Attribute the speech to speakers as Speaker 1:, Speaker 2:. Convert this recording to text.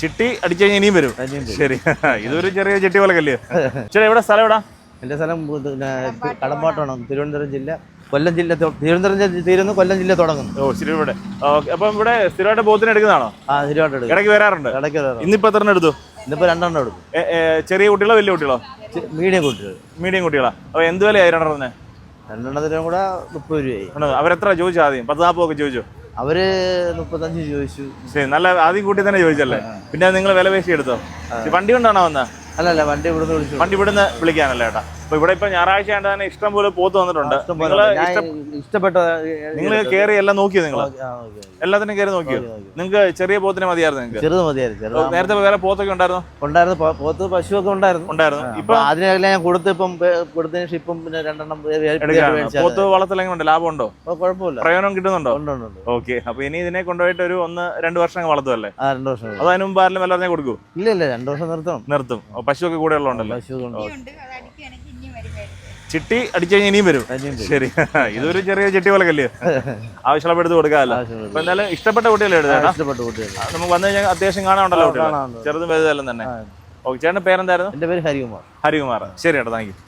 Speaker 1: ചിട്ടി അടിച്ചു കഴിഞ്ഞാൽ ഇനിയും വരും. ശരി. ഇതൊരു ചെറിയ ചിട്ടി പോലെ കല്ലേ. ശരി എവിടെ? സ്ഥലം എവിടാ?
Speaker 2: എന്റെ സ്ഥലം കടമ്പാട്ടാണ്. തിരുവനന്തപുരം ജില്ല. കൊല്ലം ജില്ല തിരുവനന്തപുരം തീരുന്നു കൊല്ലം ജില്ല തുടങ്ങുന്നു.
Speaker 1: ഓ ശരി ഇവിടെ. അപ്പം ഇവിടെ സ്ഥിരമായിട്ട് ബോത്തിന് എടുക്കുന്നതാണോ?
Speaker 2: ആ സ്ഥിരമായിട്ട് എടുക്കും.
Speaker 1: ഇടയ്ക്ക് വരാറുണ്ട്.
Speaker 2: ഇടയ്ക്ക് വരാറ്.
Speaker 1: ഇന്നിപ്പോ എത്ര എടുത്തു?
Speaker 2: ഇന്നിപ്പോ രണ്ടെണ്ണം എടുക്കും.
Speaker 1: ചെറിയ കുട്ടികളോ വലിയ കുട്ടികളോ?
Speaker 2: മീഡിയം കുട്ടികൾ.
Speaker 1: മീഡിയം കുട്ടികളാ. അപ്പൊ എന്ത് വിലയായി രണ്ടെണ്ണത്തിന്?
Speaker 2: രണ്ടെണ്ണത്തിനും കൂടെ മുപ്പത് രൂപയായി?
Speaker 1: അവരെത്ര ചോദിച്ചു ആദ്യം? പത്ത് നാൽപ്പതൊക്കെ ചോദിച്ചു?
Speaker 2: അവർ മുപ്പത്തഞ്ച് ചോദിച്ചു.
Speaker 1: ശരി നല്ല ആദ്യം കൂട്ടി തന്നെ ചോദിച്ചല്ലേ? പിന്നെ നിങ്ങൾ വില പേശി എടുത്തോ വണ്ടി കൊണ്ടാണോ വന്നത്
Speaker 2: അല്ലല്ല വണ്ടി ഇവിടുന്ന് വിളിച്ചു
Speaker 1: വണ്ടി ഇവിടുന്ന് വിളിക്കാനല്ലേ ഏട്ടാ? അപ്പൊ ഇവിടെ ഇപ്പൊ ഞായറാഴ്ച ആയിട്ട് തന്നെ ഇഷ്ടം പോലെ പോത്ത് വന്നിട്ടുണ്ട്.
Speaker 2: ഇഷ്ടപ്പെട്ട
Speaker 1: നിങ്ങൾ കയറി എല്ലാം നോക്കിയോ നിങ്ങൾ. എല്ലാത്തിനും കയറി നോക്കിയോ?
Speaker 2: നോക്കി, നോക്കി.
Speaker 1: നിങ്ങൾക്ക് ചെറിയ പോത്തിനെ മതിയായിരുന്നു നിങ്ങൾക്ക്?
Speaker 2: ചെറുത് മതിയായിരുന്നു
Speaker 1: നേരത്തെ വേറെ പോത്തൊക്കെ ഉണ്ടായിരുന്നു?
Speaker 2: ഉണ്ടായിരുന്നു. പോത്ത് പശു ഒക്കെ
Speaker 1: ഉണ്ടായിരുന്നു.
Speaker 2: ഉണ്ടായിരുന്നു
Speaker 1: ഇപ്പൊ
Speaker 2: അതിനെല്ലാം ഞാൻ കൊടുത്ത് ഇപ്പം കൊടുത്തതിന് ശേഷം ഇപ്പം പിന്നെ രണ്ടെണ്ണം
Speaker 1: പോത്ത് വളർത്തലെങ്ങനെ ഉണ്ട്.
Speaker 2: ലാഭം ഉണ്ടോ? കുഴപ്പമില്ല.
Speaker 1: പ്രയോജനം കിട്ടുന്നുണ്ടോ?
Speaker 2: ഉണ്ട് ഉണ്ട് ഉണ്ട്.
Speaker 1: ഓക്കെ. അപ്പൊ ഇനി ഇതിനെ കൊണ്ടുപോയിട്ട് ഒരു ഒന്ന് രണ്ട് വർഷം വളർത്തുമല്ലേ
Speaker 2: ആ രണ്ട് വർഷം.
Speaker 1: അത് അതിന് മുമ്പ് ആരെങ്കിലും എല്ലാവരും കൊടുക്കൂ
Speaker 2: ഇല്ല ഇല്ല രണ്ട് വർഷം നിർത്തും
Speaker 1: നിർത്തും. പശു ഒക്കെ കൂടെ ഉള്ളതുണ്ടല്ലോ
Speaker 2: പശു കൊണ്ട്
Speaker 3: ഉണ്ട് അത് അടിക്കുകയാണെങ്കിൽ ഇനി വരുമായിരിക്കും
Speaker 1: ചിട്ടി അടിച്ചു കഴിഞ്ഞാൽ ഇനിയും വരും. ശരി. ഇതൊരു ചെറിയ ചിട്ടി പോലെ കല്ല്. ആവശ്യമുള്ള എടുത്ത് കൊടുക്കാമല്ലോ അപ്പൊ എന്തായാലും ഇഷ്ടപ്പെട്ട കുട്ടികളെ എടുത്തേട്ടാ
Speaker 2: കുട്ടികൾ
Speaker 1: നമുക്ക് വന്നു കഴിഞ്ഞാൽ അത്യാവശ്യം കാണാനുണ്ടല്ലോ കുട്ടികൾ ചെറുതും വലുതെല്ലാം തന്നെ. ഓക്കെ ചേട്ടന്റെ പേരെന്തായിരുന്നു?
Speaker 2: എന്റെ പേര് ഹരികുമാർ.
Speaker 1: ഹരികുമാർ. ശരി ഏട്ടാ താങ്ക് യു